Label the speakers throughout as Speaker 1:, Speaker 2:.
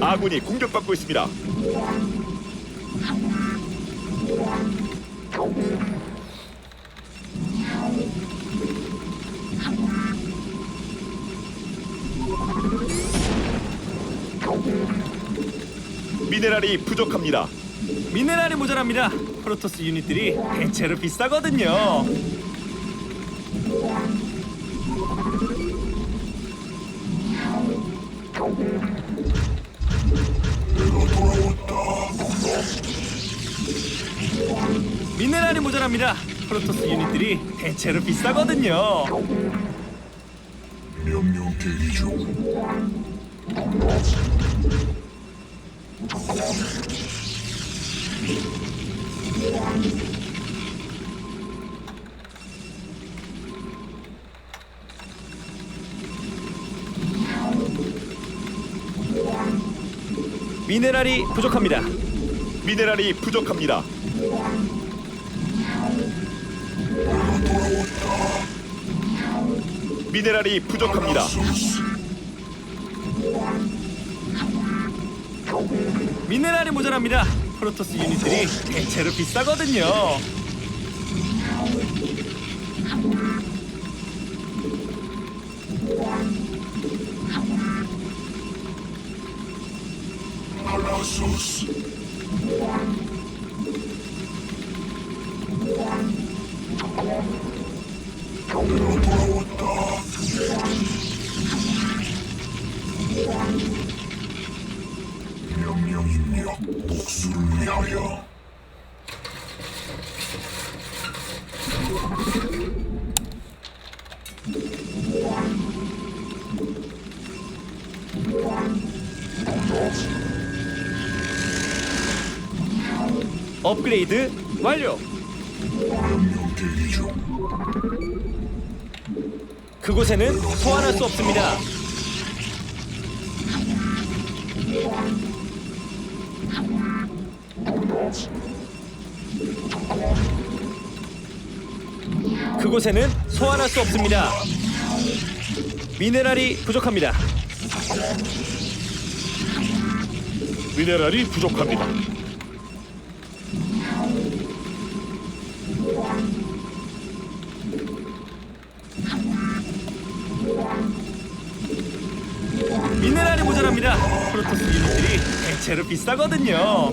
Speaker 1: 아군이 공격받고 있습니다. 미네랄이 부족합니다.
Speaker 2: 미네랄이 모자랍니다. 프로토스 유닛들이 대체로 비싸거든요. 미네랄이 모자랍니다. 프로토스 유닛들이 대체로 비싸거든요.
Speaker 3: 명령 대기 중.
Speaker 2: 미네랄이 부족합니다.
Speaker 1: 미네랄이 부족합니다. 미네랄이 부족합니다.
Speaker 2: 미네랄이 모자랍니다. 프로토스 유닛들이 대체로 비싸거든요.
Speaker 3: 내가 돌아왔다. 입력. 복수를 위하여.
Speaker 2: 업그레이드 완료. 그곳에는 소환할 수 없습니다. 그곳에는 소환할 수 없습니다. 미네랄이 부족합니다.
Speaker 1: 미네랄이 부족합니다.
Speaker 2: 미네랄이 모자랍니다. 프로토스 유닛들이 대체로 비싸거든요.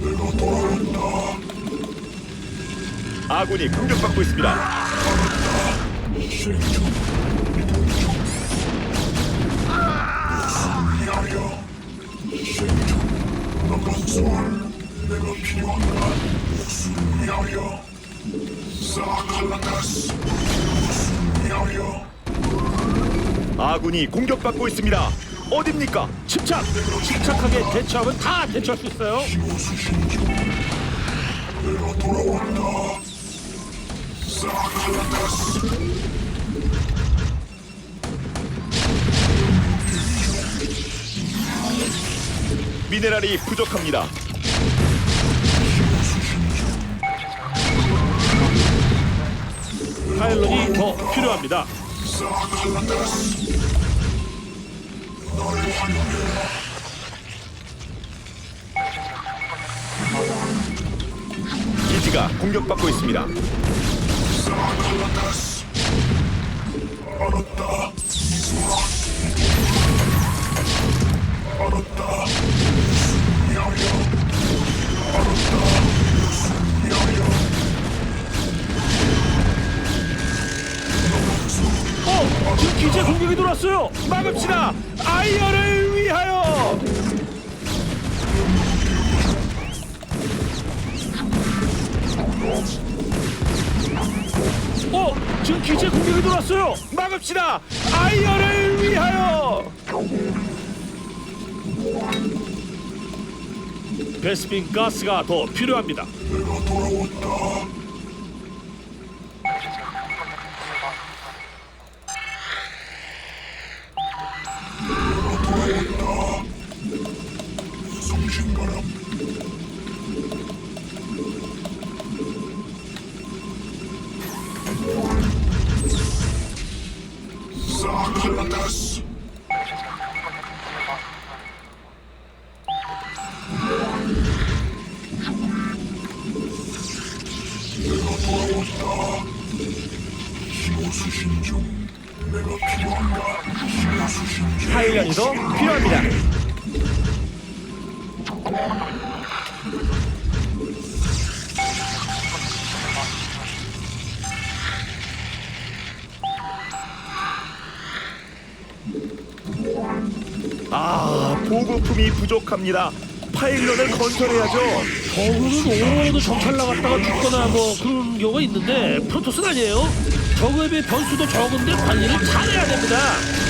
Speaker 3: 내가 돌아왔다.
Speaker 1: 아군이 공격받고 있습니다. 아군이 공격받고 있습니다. 어딥니까? 침착!
Speaker 2: 침착하게 대처하면 다 대처할 수 있어요.
Speaker 3: 내가 돌아왔다.
Speaker 1: 미네랄이 부족합니다.
Speaker 2: 파일럿이 더 필요합니다.
Speaker 3: 사칼라타스.
Speaker 2: 기지가 공격받고 있습니다.
Speaker 4: 알았다. 알았다. 승리
Speaker 5: 어, 지금 기지에 공격이 들어왔어요.
Speaker 2: 막읍시다. 아이언을 위하여.
Speaker 5: 어, 지금 기지에 공격이 들어왔어요.
Speaker 2: 막읍시다. 아이언을 위하여.
Speaker 5: 베스핀 가스가 더 필요합니다.
Speaker 4: 내가 돌아왔다.
Speaker 2: 더 필요합니다. 아, 보급품이 부족합니다. 파일런을 건설해야죠.
Speaker 5: 저그는 오로도 정찰 나갔다가 죽거나 뭐 그런 경우가 있는데 프로토스는 아니에요. 저그에 비해 변수도 적은데 관리를 잘해야 됩니다.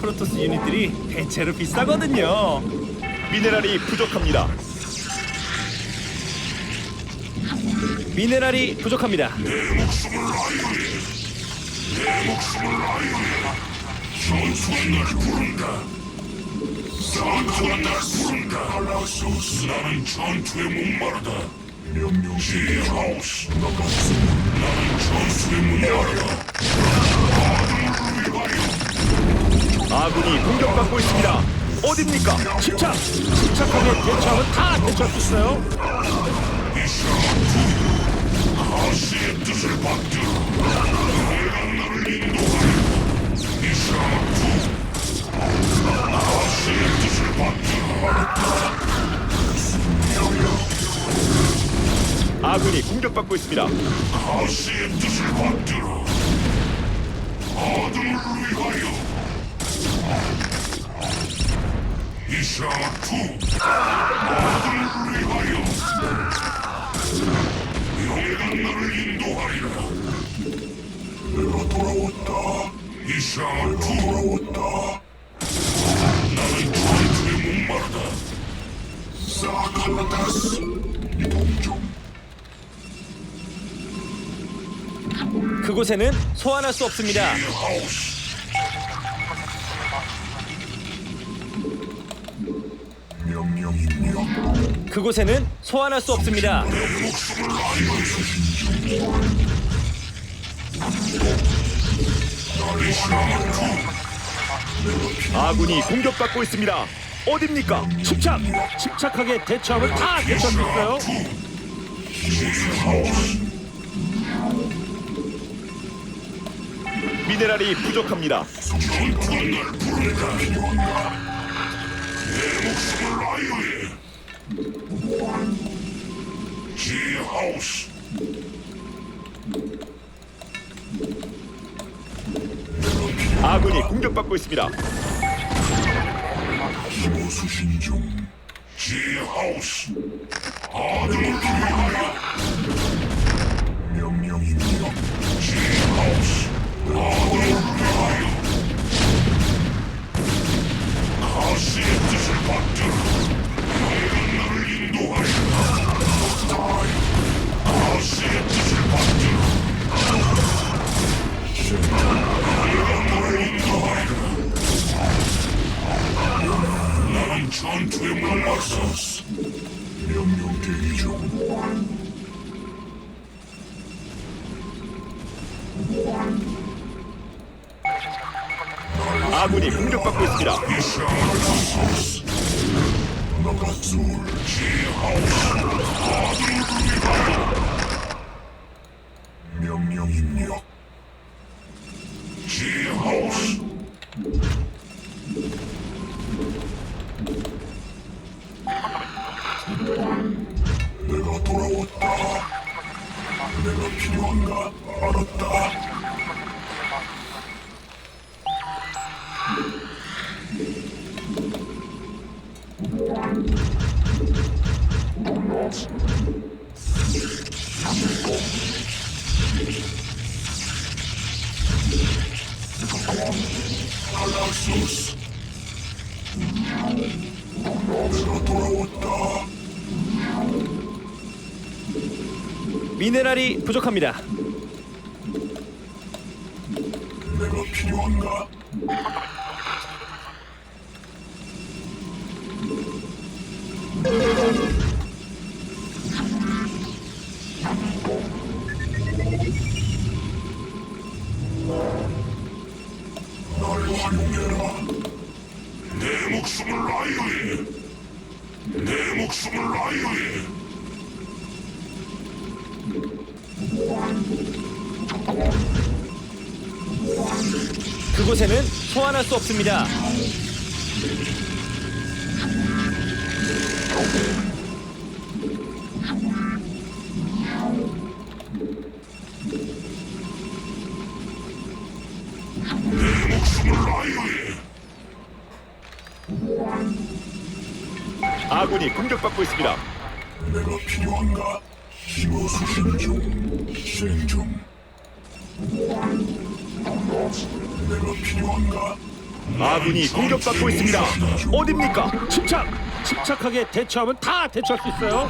Speaker 2: 프로토스 유닛들이 대체로 비싸거든요. 미네랄이 부족합니다. 미네랄이 부족합니다.
Speaker 4: 전투를 부른다. 사칼라타스. 갈라소스. 나는 전투에 목마르다. 명령 시 하우스. 나가수. 나는 전투에 목마르다.
Speaker 2: 아군이 공격받고 있습니다. 어딥니까?
Speaker 5: 침착! 침착하게 대처하면 다
Speaker 4: 받들어.
Speaker 2: 아군이 공격받고 있습니다.
Speaker 4: 아들을 위하여.
Speaker 2: 그곳에는 소환할 수 없습니다.
Speaker 4: 하우스.
Speaker 2: 그곳에는 소환할 수 없습니다. 아군이 공격받고 있습니다. 어딥니까?
Speaker 5: 침착! 침착하게 대처하면 다 있어요.
Speaker 2: 미네랄이 부족합니다. 공격받고 있습니다.
Speaker 4: 가시의 뜻을 받들어. 나를 인도하리라. 가시의 뜻을 전투에 몰랐었어. 명령 대기 중.
Speaker 2: 아군이 공격받고 있습니다.
Speaker 4: 이샤르소스. 나가솔 지하우스 아들을 위하
Speaker 2: 미네랄이 부족합니다.
Speaker 4: 내가 필요한가?
Speaker 2: 소환할 수 없습니다. 아군이 공격받고 있습니다.
Speaker 4: 내가 필요한가? 힘을 수신 중, 수행 중. 내가 필요한가?
Speaker 2: 아군이 공격받고 있습니다. 어딥니까?
Speaker 5: 침착! 침착하게 대처하면 다 대처할 수 있어요.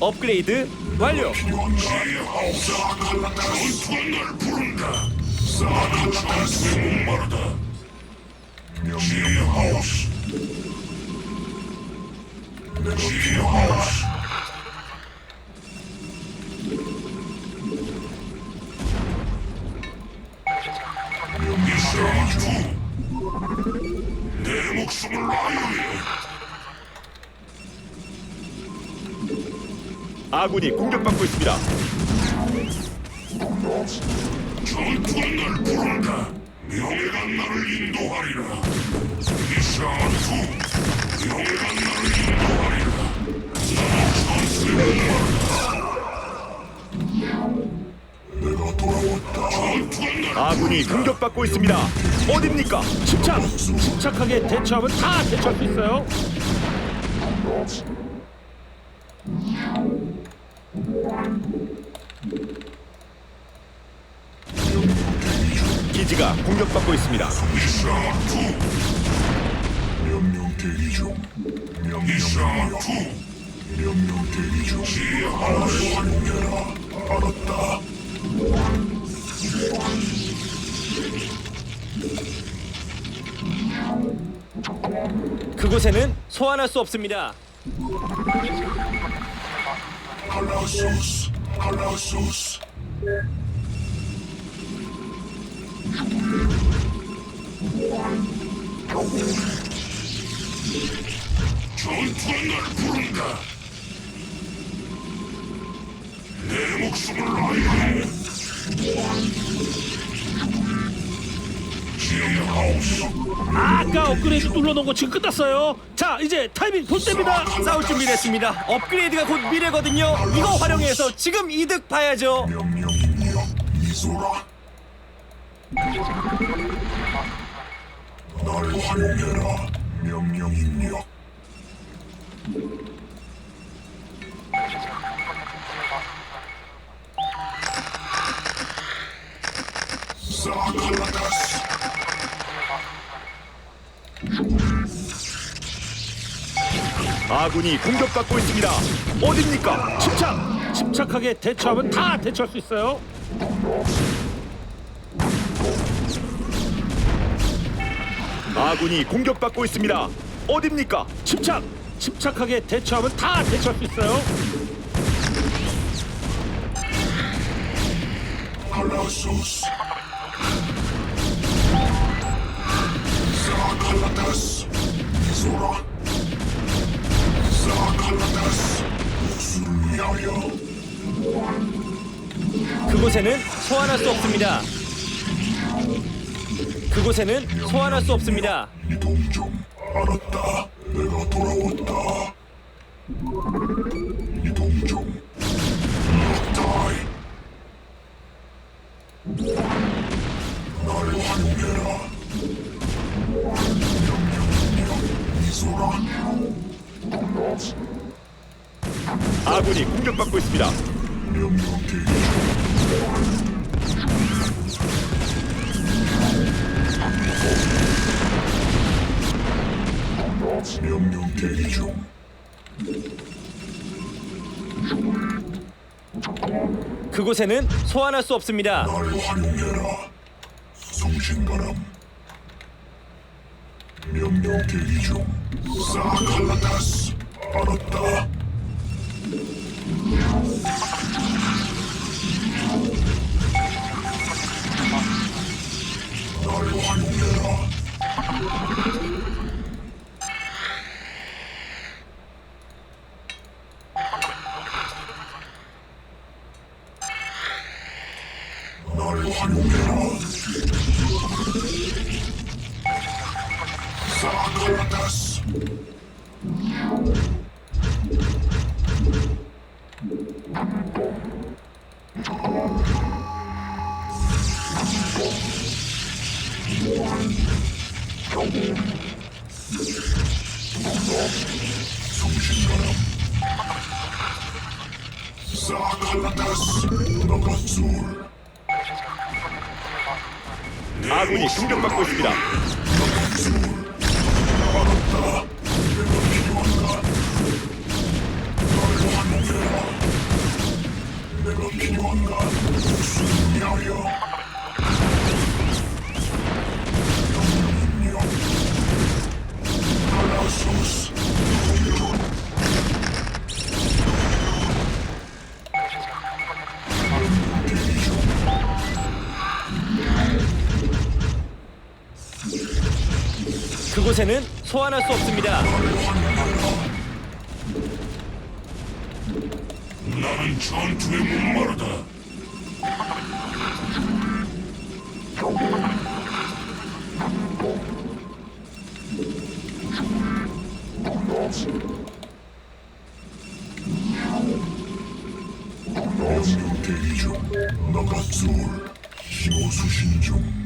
Speaker 2: 업그레이드 완료.
Speaker 4: 내 목숨을 라이오에.
Speaker 2: 아군이 공격받고 있습니다.
Speaker 4: 전투가 날 부른다. 명예가 나를 인도하리라. 이샤투, 명예가 나를 인도하리라. 나는 목마르다. 내가 돌아왔다. 전투가 날
Speaker 2: 아군이 공격받고 있습니다. 어딥니까?
Speaker 5: 침착! 침착하게 대처하면 다 대처할 수 있어요.
Speaker 2: 공격받고 있습니다.
Speaker 4: 명령 대기 중. 명령. 명령 대기 중. 지하우스 활용해라. 알았다.
Speaker 2: 그곳에는 소환할 수 없습니다.
Speaker 4: 칼라소스, 칼라소스.
Speaker 5: 아까 업그레이드 눌러놓은 거 지금 끝났어요. 자 이제 타이밍 볼 때입니다.
Speaker 2: 싸울 준비를 했습니다. 업그레이드가 곧 미래거든요. 이거 활용해서 지금 이득 봐야죠.
Speaker 4: 명령 입력 이소라. 날 활용해라. 명령 입력.
Speaker 2: 아군이 공격받고 있습니다. 어딥니까?
Speaker 5: 침착, 침착하게 대처하면 다 대처할 수 있어요.
Speaker 2: 아군이 공격받고 있습니다. 어딥니까?
Speaker 5: 침착, 침착하게 대처하면 다 대처할 수 있어요.
Speaker 2: 그곳에는 소환할 수 없습니다. 그곳에는 소환할 수 없습니다.
Speaker 4: 알았다.
Speaker 2: 그곳에는 소환할 수 없습니다.
Speaker 4: 날 활용해라. 성신바람. 명령 대기 중. 사칼라다스. 알았다.
Speaker 2: 아군이 공격받고 있습니다. 그곳에는 소환할 수 없습니다.
Speaker 4: 나는 전투에 목마르다. 대기 중. 너가 쏠. 신호 수신 중.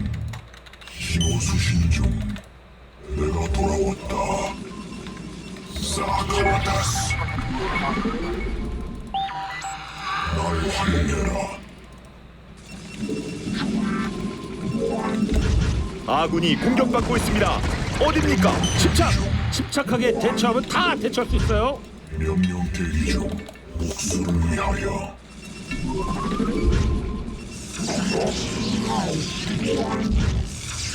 Speaker 4: 신호 수신 중. 신호 수신 중. 내가 돌아왔다. 사칼라다스. 날 활용해라.
Speaker 2: 아군이 공격받고 있습니다. 어딥니까?
Speaker 5: 침착, 침착하게 대처하면 다 대처할 수 있어요.
Speaker 4: 명령 대기 중. 복수를 위하여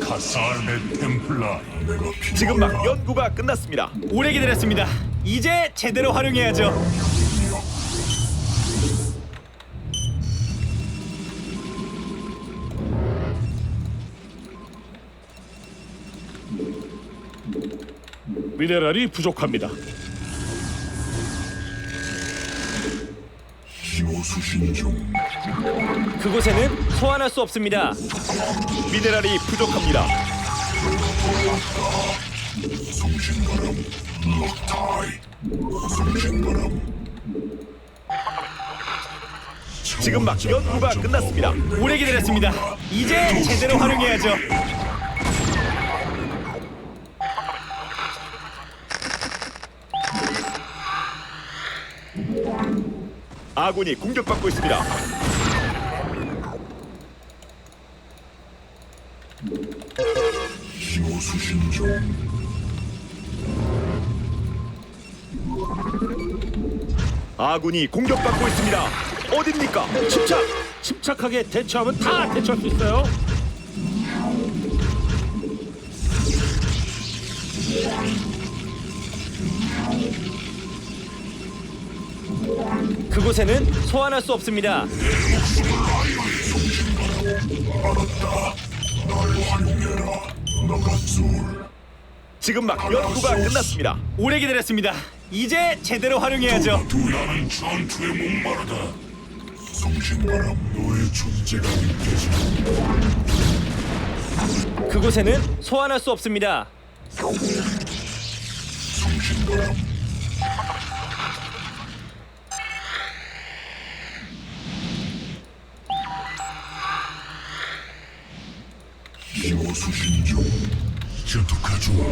Speaker 4: 카살의 템플라.
Speaker 1: 지금 막 연구가 끝났습니다.
Speaker 2: 오래 기다렸습니다. 이제 제대로 활용해야죠.
Speaker 5: 미네랄이 부족합니다.
Speaker 4: 신호 수신 중.
Speaker 2: 그곳에는 소환할 수 없습니다.
Speaker 1: 미네랄이 부족합니다.
Speaker 4: 송신바람. 럭타이. 송신바람.
Speaker 1: 지금 막 연구가 끝났습니다.
Speaker 2: 오래 기다렸습니다. 이제 제대로 활용해야죠.
Speaker 1: 아군이 공격받고 있습니다.
Speaker 4: 신호 수신 중.
Speaker 1: 아군이 공격받고 있습니다. 어딥니까?
Speaker 5: 침착! 침착하게 대처하면 다 대처할 수 있어요.
Speaker 2: 그곳에는 소환할 수 없습니다.
Speaker 1: 지금 막 연구가 끝났습니다.
Speaker 2: 오래 기다렸습니다. 이제 제대로 활용해야죠.
Speaker 4: 두나는 전투에 목마르다. 송신바람 너의 존재가 느껴진다.
Speaker 2: 그곳에는 소환할 수 없습니다.
Speaker 4: 송신바람.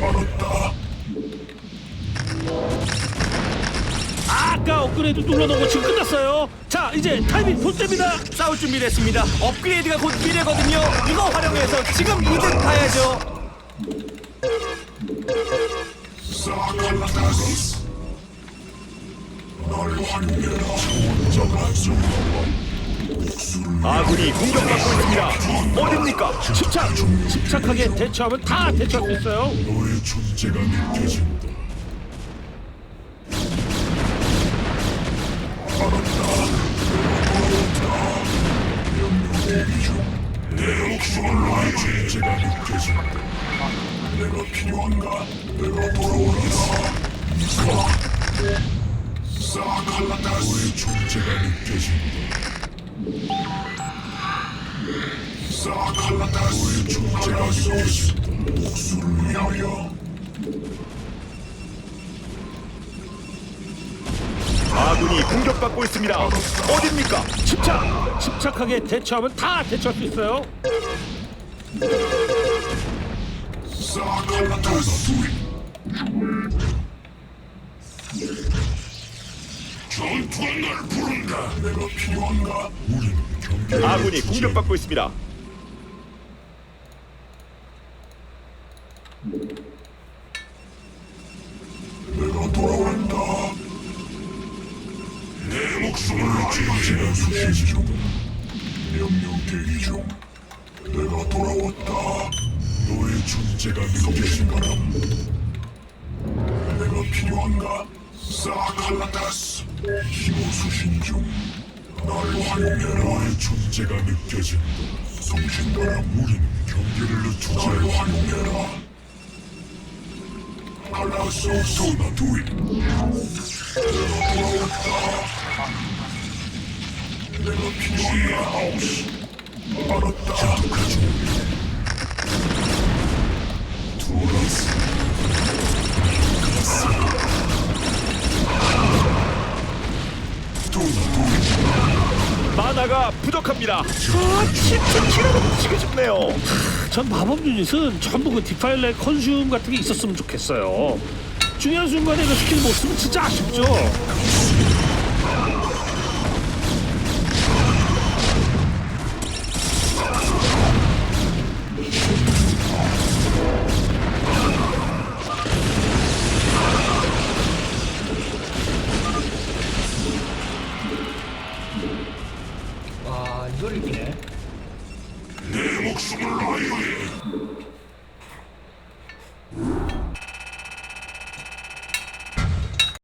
Speaker 4: 알았다.
Speaker 5: 아까 업그레이드 눌러놓은 거 지금 끝났어요. 자, 이제 타이밍 볼 때입니다.
Speaker 2: 싸울 준비됐습니다. 업그레이드가 곧 미래거든요. 이거 활용해서 지금 이득 봐야죠.
Speaker 4: 사칼라타스. 날 활용해라. 너가 쏠. 복수를
Speaker 1: 아군이 공격받고 있습니다. 어딥니까?
Speaker 5: 침착! 침착하게 대처하면 다 있어요.
Speaker 4: 너의 존재가 느껴진다. 내 목숨을 너의 존재가 느껴진다. 내가 필요한가? 내가 돌아오리라. 사칼라타스 너의 존재가 느껴진다. 사칼라타스 느껴진다. 복수를 위하여
Speaker 1: 아군이 공격받고 있습니다. 어딥니까?
Speaker 5: 침착! 침착하게 대처하면 다 대처할 수 있어요.
Speaker 4: 사칼라타스 전투가 날 부른다. 내가 필요한가? 우리는 경계.
Speaker 1: 아군이 공격받고 있습니다.
Speaker 4: 지지는 수신 중. 명령 대기 중. 내가 돌아왔다. 너의 존재가 느껴진 바람 내가 필요한가? 사칼라타스 힘을 수신 중 날 활용해 나의 존재가 느껴진 성신바람 우린 경계를 늦추지 날 활용해라 칼라스 소나 두이 내가 필요한가? 하우스 알았다 자극하죠 돌아서
Speaker 1: 만화가 부족합니다. 아, 치트 키로로 붙이고 싶네요.
Speaker 5: 전 마법 유닛은 전부 그 디파일러의 컨슘 같은 게 있었으면 좋겠어요. 중요한 순간에 그 스킬 못 쓰면 진짜 아쉽죠.